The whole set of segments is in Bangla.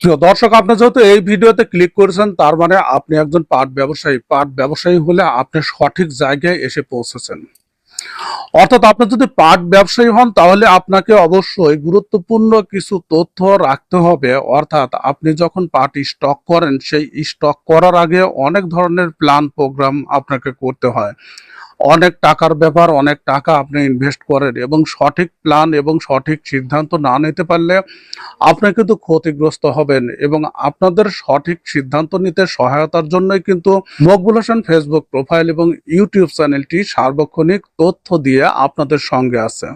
প্রিয় দর্শক, আপনি যেহেতু এই ভিডিওতে ক্লিক করেছেন, তার মানে আপনি একজন পাট ব্যবসায়ী। পাট ব্যবসায়ী হলে আপনি সঠিক জায়গায় এসে পৌঁছেছেন। অর্থাৎ আপনি যদি পাট ব্যবসায়ী হন, তাহলে আপনাকে অবশ্যই গুরুত্বপূর্ণ কিছু তথ্য রাখতে হবে। অর্থাৎ আপনি যখন পাট স্টক করেন, সেই স্টক করার আগে অনেক ধরনের প্ল্যান প্রোগ্রাম আপনাকে করতে হয়। অনেক টাকার ব্যাপার, অনেক টাকা আপনি ইনভেস্ট করেন এবং সঠিক প্ল্যান এবং সঠিক সিদ্ধান্ত না নিতে পারলে আপনি কিন্তু ক্ষতিগ্রস্ত হবেন এবং আপনাদের সঠিক সিদ্ধান্ত নিতে সহায়তার জন্যই কিন্তু মকবুল হোসেন ফেসবুক প্রোফাইল এবং ইউটিউব চ্যানেলটি সার্বক্ষণিক তথ্য দিয়ে আপনাদের সঙ্গে আছে।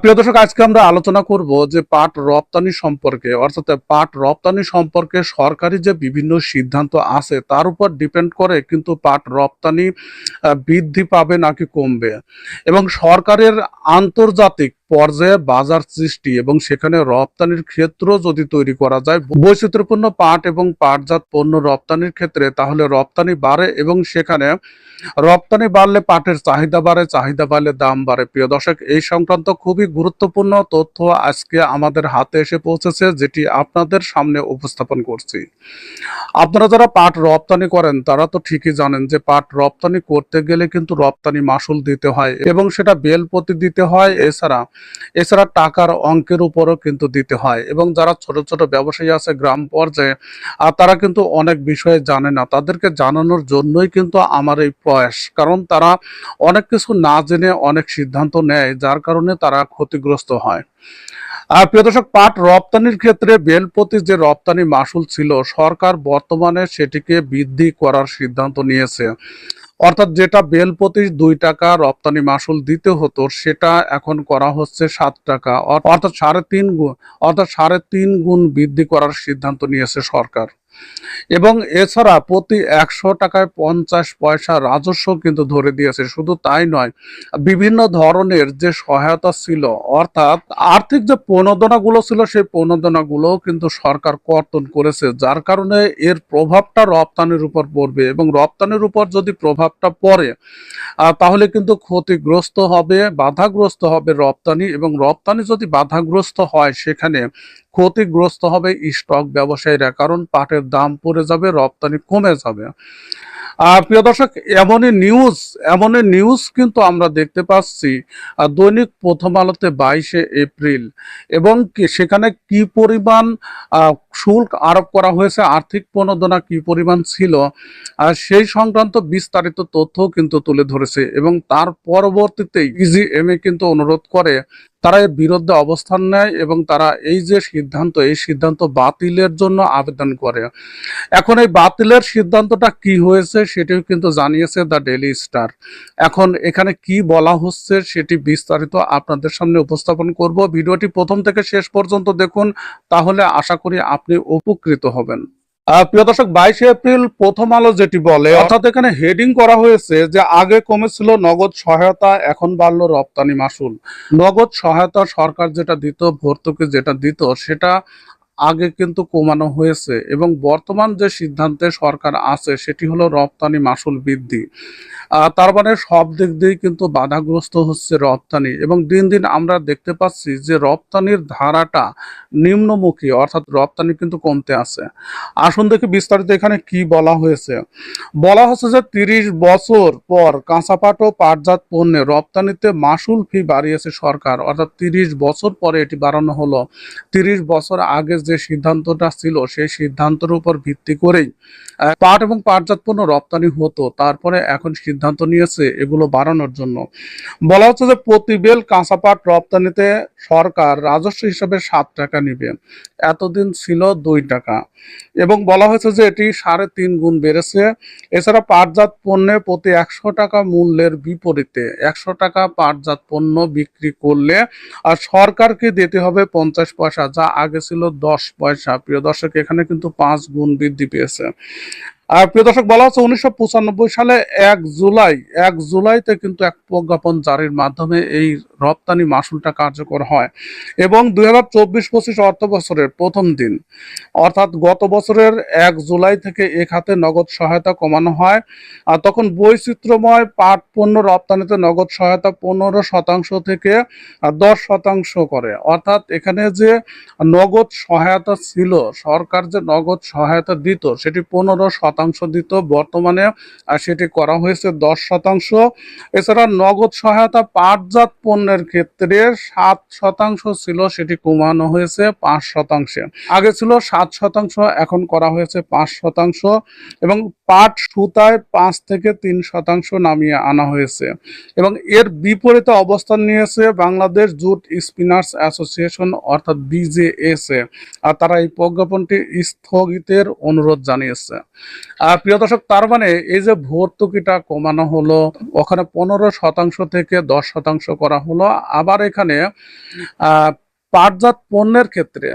প্রিয় দর্শক, আজকে আমরা আলোচনা করব যে পাট রপ্তানি সম্পর্কে, অর্থাৎ পাট রপ্তানি সম্পর্কে সরকারি যে বিভিন্ন সিদ্ধান্ত আছে, তার উপর ডিপেন্ড করে কিন্তু পাট রপ্তানি বৃদ্ধি পাবে নাকি কমবে। এবং সরকারের আন্তর্জাতিক পর্যায়ে বাজার সৃষ্টি এবং সেখানে রপ্তানির ক্ষেত্র যদি তৈরি করা যায়, বৈচিত্র্যপূর্ণ পাট এবং পাটজাত পণ্য রপ্তানির ক্ষেত্রে তাহলে রপ্তানি বাড়ে এবং সেখানে রপ্তানি বাড়লে পাটের চাহিদা বাড়ে, চাহিদা বাড়লে দাম বাড়ে। প্রিয় দর্শক, এই সংক্রান্ত খুবই গুরুত্বপূর্ণ তথ্য আজকে আমাদের হাতে এসে পৌঁছেছে, যেটি আপনাদের সামনে উপস্থাপন করছি। আপনারা যারা পাট রপ্তানি করেন, তারা তো ঠিকই জানেন যে পাট রপ্তানি করতে গেলে কিন্তু রপ্তানি মাসুল দিতে হয় এবং সেটা বেল প্রতি দিতে হয়। এছাড়া এছাড়া টাকার অঙ্কের উপরও কিন্তু দিতে হয় এবং যারা ছোট ছোট ব্যবসায়ী আছে গ্রাম পর্যায়ে আর তারা কিন্তু অনেক বিষয়ে জানে না। তাদেরকে জানানোর জন্যই কিন্তু আমার এই প্রয়াস। কারণ তারা অনেক কিছু না জেনে অনেক সিদ্ধান্ত নেয়, যার কারণে তারা ক্ষতিগ্রস্ত হয়। আর প্রিয় দর্শক, পাট রপ্তানির ক্ষেত্রে বেলপতি যে রপ্তানি মাসুল ছিল, সরকার বর্তমানে সেটিকে বৃদ্ধি করার সিদ্ধান্ত নিয়েছে। অর্থাৎ যেটা বেলপতি দুই টাকা রপ্তানি মাসুল দিতে হতো, সেটা এখন করা হচ্ছে সাত টাকা। অর্থাৎ সাড়ে তিন গুণ অর্থাৎ সাড়ে তিন গুণ বৃদ্ধি করার সিদ্ধান্ত নিয়েছে সরকার। এবং এছাড়া প্রতি একশো টাকায় পঞ্চাশ পয়সা রাজস্ব কিন্তু ধরে দিয়েছে। শুধু তাই নয়, বিভিন্ন ধরনের যে সহায়তা ছিল, অর্থাৎ আর্থিক যে প্রণোদনাগুলো ছিল, সেই প্রণোদনাগুলোও কিন্তু সরকার কর্তন করেছে, যার কারণে এর প্রভাবটা রপ্তানির উপর পড়বে এবং রপ্তানির উপর যদি প্রভাবটা পড়ে তাহলে কিন্তু ক্ষতিগ্রস্ত হবে, বাধাগ্রস্ত হবে রপ্তানি এবং রপ্তানি যদি বাধাগ্রস্ত হয় সেখানে ক্ষতিগ্রস্ত হবে স্টক ব্যবসায়ীরা, কারণ পাটের দাম পড়ে যাবে, রপ্তানি কমে যাবে। আর প্রিয় দর্শক, এমনই নিউজ এমনই নিউজ কিন্তু আমরা দেখতে পাচ্ছি দৈনিক প্রথম আলোতে বাইশে এপ্রিল। এবং সেখানে কি পরিমাণ শুল্ক আরোপ করা হয়েছে, আর্থিক প্রণোদনা কি পরিমাণ ছিল, আর সেই সংক্রান্ত বিস্তারিত তথ্য কিন্তু তুলে ধরেছে। এবং তার পরবর্তীতে ইজিএমএ কিন্তু অনুরোধ করে তারা এর বিরুদ্ধে অবস্থান নেয় এবং তারা এই যে সিদ্ধান্ত, এই সিদ্ধান্ত বাতিলের জন্য আবেদন করে। এখন এই বাতিলের সিদ্ধান্তটা কি হয়েছে সেটিও কিন্তু জানিয়েছে দ্য ডেইলি স্টার। এখন এখানে কি বলা হচ্ছে সেটি বিস্তারিত আপনাদের সামনে উপস্থাপন করব। ভিডিওটি প্রথম থেকে শেষ পর্যন্ত দেখুন, তাহলে আশা করি আপনি উপকৃত হবেন। প্রিয় দর্শক, বাইশে এপ্রিল প্রথম আলো যেটি বলে, অর্থাৎ এখানে হেডিং করা হয়েছে যে আগে কমেছিল নগদ সহায়তা, এখন বাড়লো রপ্তানি মাসুল নগদ সহায়তা সরকার যেটা দিত, ভর্তুকি যেটা দিত, সেটা আগে কিন্তু কমানো হয়েছে এবং বর্তমান যে সিদ্ধান্তে সরকার আছে সেটি হলো রপ্তানি মাসুল বৃদ্ধি। তার মানে সব দিক দিয়েই কিন্তু বাধাগ্রস্ত হচ্ছে রপ্তানি এবং দিন দিন আমরা দেখতে পাচ্ছি যে রপ্তানির ধারাটা নিম্নমুখী, অর্থাৎ রপ্তানি কিন্তু কমতে আছে। আসুন দেখি বিস্তারিত এখানে কি বলা হয়েছে। বলা হচ্ছে যে তিরিশ বছর পর কাঁচাপাট ও পাটজাত পণ্যে রপ্তানিতে মাসুল ফি বাড়িয়েছে সরকার, অর্থাৎ তিরিশ বছর পরে এটি বাড়ানো হলো। তিরিশ বছর আগে যে সিদ্ধান্তটা ছিল, সেই সিদ্ধান্তের উপর ভিত্তি করেই পাট এবং পাটজাত পণ্য রপ্তানি হতো। তারপরে এখন সিদ্ধান্ত নিয়েছে এগুলো বাড়ানোর জন্য। বলা হচ্ছে যে প্রতি বেল কাঁচা পাট রপ্তানিতে সরকার রাজস্ব হিসাবে সাত টাকা নিবে। এতদিন ছিল দুই টাকা। এবং বলা হয়েছে যে এটি সাড়ে তিন গুণ বেড়েছে। এছাড়া পাটজাত পণ্যে প্রতি একশো টাকা মূল্যের বিপরীতে একশো টাকা পাটজাত পণ্য বিক্রি করলে, আর সরকারকে দিতে হবে পঞ্চাশ পয়সা, যা আগে ছিল দশ পয়সা। প্রিয় দর্শক এখানে কিন্তু পাঁচ গুণ বৃদ্ধি পেয়েছে। প্রিয় দর্শক, বলা হচ্ছে উনিশশো পঁচানব্বই সালে এক জুলাই, এক জুলাইতে কিন্তু এক প্রজ্ঞাপন জারির মাধ্যমে এই রপ্তানি মাসুলটা কার্যকর হয় এবং দুই হাজার চব্বিশ পঁচিশ অর্থ বছরের প্রথম দিন। অর্থাৎ গত বছরের এক জুলাই থেকে এ খাতে নগদ সহায়তা কমানো হয় আর তখন বৈচিত্র্যময় পাট পণ্য রপ্তানিতে নগদ সহায়তা পনেরো শতাংশ থেকে দশ শতাংশ করে। অর্থাৎ এখানে যে নগদ সহায়তা ছিল, সরকার যে নগদ সহায়তা দিত, সেটি পনেরো শতাংশ দিত। বর্তমানে সেটি করা হয়েছে দশ শতাংশ। এছাড়া নগদ সহায়তা পাটজাত পণ্যের ক্ষেত্রে সাত শতাংশ ছিল, সেটি কমানো হয়েছে পাঁচ শতাংশে। আগে ছিল সাত শতাংশ, এখন করা হয়েছে পাঁচ শতাংশ এবং পাট সুতায় পাঁচ থেকে তিন শতাংশ নামিয়ে আনা হয়েছে। এবং এর বিপরীতে অবস্থান নিয়েছে বাংলাদেশ জুট স্পিনার্স অ্যাসোসিয়েশন, অর্থাৎ বিজেএসএ। আর তারা এই প্রজ্ঞাপনটি স্থগিতের অনুরোধ জানিয়েছে। প্রিয় দর্শক, তার মানে এই যে ভর্তুকিটা কমানো হলো, ওখানে পনেরো শতাংশ থেকে দশ শতাংশ করা হলো। আবার এখানে পাটজাত পণ্যের ক্ষেত্রে,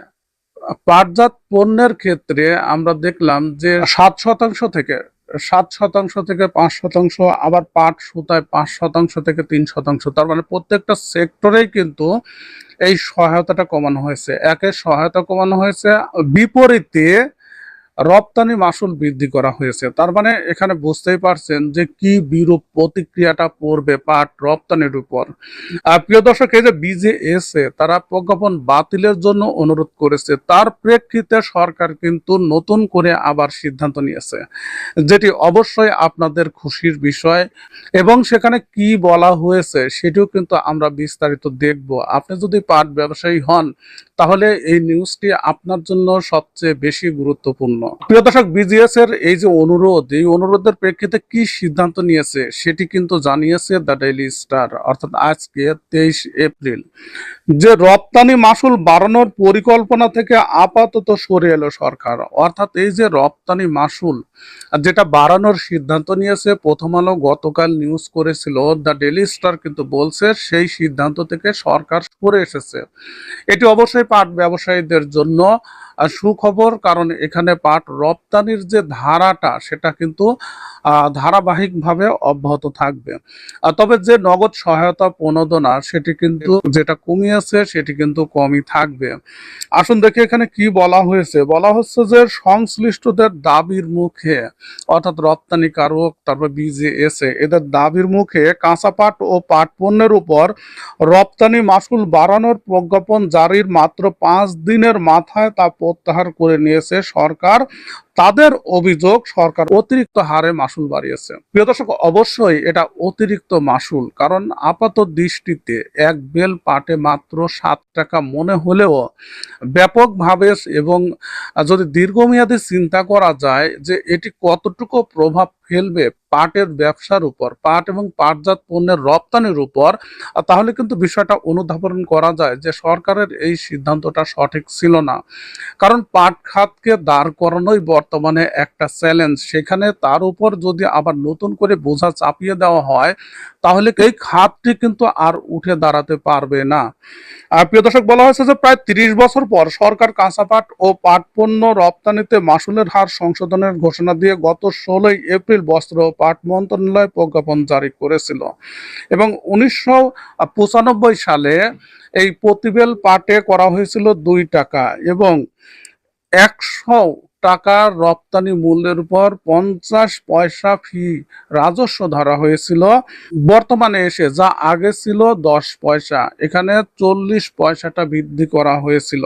পাটজাত পণ্যের ক্ষেত্রে আমরা দেখলাম যে সাত শতাংশ থেকে, সাত শতাংশ থেকে পাঁচ শতাংশ, আবার পাট সুতায় পাঁচ শতাংশ থেকে তিন শতাংশ। তার মানে প্রত্যেকটা সেক্টরেই কিন্তু এই সহায়তাটা কমানো হয়েছে। একে সহায়তা কমানো হয়েছে, বিপরীতে রপ্তানি মাসুল বৃদ্ধি করা হয়েছে। তার মানে এখানে বুঝতেই পারছেন যে কি বিরূপ প্রতিক্রিয়াটা পড়বে পাট রপ্তানির উপর। প্রিয় দর্শক, এই যে বিজেএসএ তারা প্রজ্ঞাপন বাতিলের জন্য অনুরোধ করেছে, তার প্রেক্ষিতে সরকার কিন্তু নতুন করে আবার সিদ্ধান্ত নিয়েছে, যেটি অবশ্যই আপনাদের খুশির বিষয়। এবং সেখানে কি বলা হয়েছে সেটিও কিন্তু আমরা বিস্তারিত দেখব। আপনি যদি পাট ব্যবসায়ী হন, তাহলে এই নিউজটি আপনার জন্য সবচেয়ে বেশি গুরুত্বপূর্ণ। প্রিয় দর্শক বিজিএস এর এই যে অনুরোধ, এই অনুরোধের প্রেক্ষিতে কি সিদ্ধান্ত নিয়েছে সেটি কিন্তু জানিয়েছে দ্য ডেইলি স্টার, অর্থাৎ আজকে তেইশ এপ্রিল। যে রপ্তানি মাসুল বাড়ানোর পরিকল্পনা থেকে আপাতত সরে এলো সরকার, অর্থাৎ এই যে রপ্তানি মাসুল যেটা বাড়ানোর সিদ্ধান্ত নিয়েছে, প্রথম আলো গতকাল নিউজ করেছিল, দ্য ডেইলি স্টার কিন্তু বলছে সেই সিদ্ধান্ত থেকে সরকার সরে এসেছে। এটি অবশ্যই পাট ব্যবসায়ীদের জন্য সুখবর, কারণ এখানে পাট রপ্তানির যে ধারাটা, সেটা কিন্তু ধারাবাহিকভাবে অব্যাহত থাকবে। তবে যে নগদ সহায়তা প্রণোদনা, সেটি কিন্তু যেটা কমিয়েছে, সেটি কিন্তু কমই থাকবে। আসুন দেখি এখানে কি বলা হয়েছে। বলা হচ্ছে যে সংশ্লিষ্টদের দাবির মুখে, অর্থাৎ রপ্তানিকারক তারপর বিজেএসএ এদের দাবির মুখে কাঁচা পাট ও পাট পণ্যের উপর রপ্তানি মাসুল বাড়ানোর প্রজ্ঞাপন জারির মাত্র পাঁচ দিনের মাথায় তা প্রত্যাহার করে নিয়েছে সরকার। তাদের অভিযোগ, সরকার অতিরিক্ত হারে মাসুল বাড়িয়েছে। প্রিয় দর্শক, অবশ্যই এটা অতিরিক্ত মাসুল, কারণ আপাত দৃষ্টিতে এক বেল পাটে মাত্র সাত টাকা মনে হলেও ব্যাপকভাবে এবং যদি দীর্ঘমেয়াদী চিন্তা করা যায় যে এটি কতটুকু প্রভাব ফেলবে পাটের ব্যবসার উপর, পাট এবং পাটজাত পণ্যের রপ্তানির উপর তাহলে কিন্তু বিষয়টা অনুধাবন করা যায় যে সরকারের এই সিদ্ধান্তটা সঠিক ছিল না। কারণ পাট খাতকে দাঁড় করানোই বর্তমানে একটা চ্যালেঞ্জ। সেখানে তার উপর যদি আবার নতুন করে বোঝা চাপিয়ে দেওয়া হয়, তাহলে এই খাতটি কিন্তু আর উঠে দাঁড়াতে পারবে না। আর প্রিয় দর্শক, বলা হয়েছে যে প্রায় তিরিশ বছর পর সরকার কাঁচা পাট ও পাট পণ্য রপ্তানিতে মাসুলের হার সংশোধনের ঘোষণা দিয়ে গত ষোলোই এপ্রিল বস্ত্র, পাট মন্ত্রণালয় প্রজ্ঞাপন জারি করেছিল। এবং উনিশশো পঁচানব্বই সালে এই প্রতিবেল পাটে করা হয়েছিল দুই টাকা এবং একশো টাকার রপ্তানি মূল্যের উপর পঞ্চাশ পয়সা ফি রাজস্ব ধরা হয়েছিল। বর্তমানে এসে যা আগে ছিল দশ পয়সা, এখানে চল্লিশ পয়সাটা বৃদ্ধি করা হয়েছিল।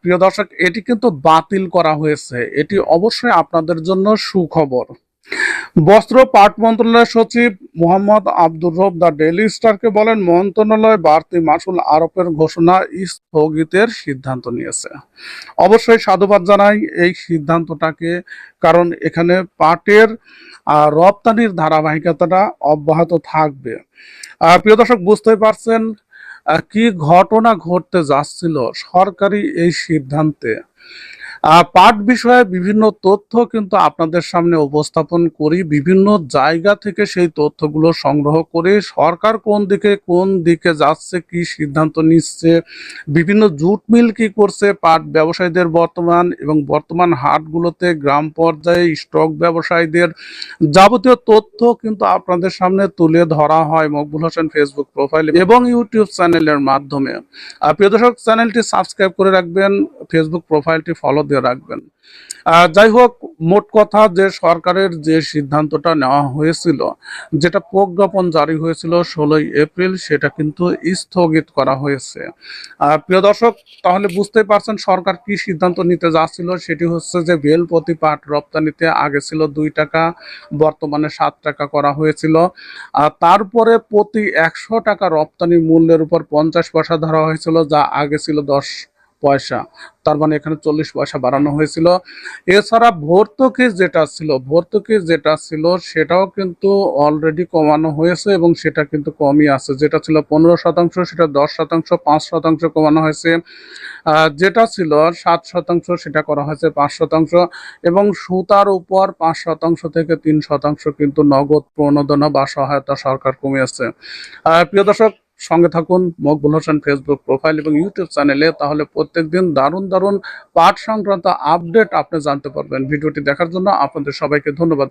প্রিয় দর্শক, এটি কিন্তু বাতিল করা হয়েছে। এটি অবশ্যই আপনাদের জন্য সুখবর। বস্ত্র পাট মন্ত্রণালয়ের সচিব মোহাম্মদ আব্দুর রব দ্য ডেইলি স্টারকে বলেন, মন্ত্রণালয় বাড়তি মাসুল আরোপের ঘোষণা স্থগিতের সিদ্ধান্ত নিয়েছে। অবশ্যই সাধুবাদ জানাই এই সিদ্ধান্তটাকে, কারণ এখানে পাটের রপ্তানির ধারাবাহিকতাটা অব্যাহত থাকবে। প্রিয় দর্শক বুঝতে পারছেন কি ঘটনা ঘটতে যাচ্ছিল সরকারি এই সিদ্ধান্তে। পাট বিষয়ে বিভিন্ন তথ্য কিন্তু আপনাদের সামনে উপস্থাপন করি। বিভিন্ন জায়গা থেকে সেই তথ্যগুলো সংগ্রহ করে সরকার কোন দিকে কোন দিকে যাচ্ছে, কি সিদ্ধান্ত নিচ্ছে, বিভিন্ন জুট মিল কি করছে, পাট ব্যবসায়ীদের বর্তমান এবং বর্তমান হাটগুলোতে গ্রাম পর্যায়ে স্টক ব্যবসায়ীদের যাবতীয় তথ্য কিন্তু আপনাদের সামনে তুলে ধরা হয় মকবুল হোসেন ফেসবুক প্রোফাইল এবং ইউটিউব চ্যানেলের মাধ্যমে। প্রিয় দর্শক চ্যানেলটি সাবস্ক্রাইব করে রাখবেন ফেসবুক প্রোফাইলটি ফলো দিয়ে রাখবেন। যাই হোক, মোট কথা যে সরকারের যে সিদ্ধান্তটা নেওয়া হয়েছিল, যেটা প্রজ্ঞাপন জারি হয়েছিল ষোলোই এপ্রিল, সেটা কিন্তু স্থগিত করা হয়েছে। প্রিয় দর্শক, তাহলে বুঝতেই পারছেন সরকার কি সিদ্ধান্ত নিতে যাচ্ছিল, সেটি হচ্ছে যে বেল প্রতি পাট রপ্তানিতে আগে ছিল দুই টাকা, বর্তমানে সাত টাকা করা হয়েছিল। আর তারপরে প্রতি একশো টাকা রপ্তানি মূল্যের উপর পঞ্চাশ পয়সা ধরা হয়েছিল, যা আগে ছিল দশ পয়সা। তার মানে এখানে চল্লিশ পয়সা বাড়ানো হয়েছিল। এছাড়া ভর্তুকি যেটা ছিল, ভর্তুকি যেটা ছিল সেটাও কিন্তু অলরেডি কমানো হয়েছে এবং সেটা কিন্তু কমই আছে। যেটা ছিল পনেরো শতাংশ, সেটা দশ শতাংশ, পাঁচ শতাংশ কমানো হয়েছে। যেটা ছিল সাত শতাংশ, সেটা করা হয়েছে পাঁচ শতাংশ এবং সুতার উপর পাঁচ শতাংশ থেকে তিন শতাংশ কিন্তু নগদ প্রণোদনা বা সহায়তা সরকার কমিয়েছে। প্রিয় দর্শক সঙ্গে থাকুন মকবুল হোসেন ফেসবুক প্রোফাইল এবং ইউটিউব চ্যানেলে তাহলে প্রত্যেক দিন দারুণ দারুণ পাঠ সংক্রান্ত আপডেট আপনি জানতে পারবেন। ভিডিওটি দেখার জন্য আপনাদের সবাইকে ধন্যবাদ।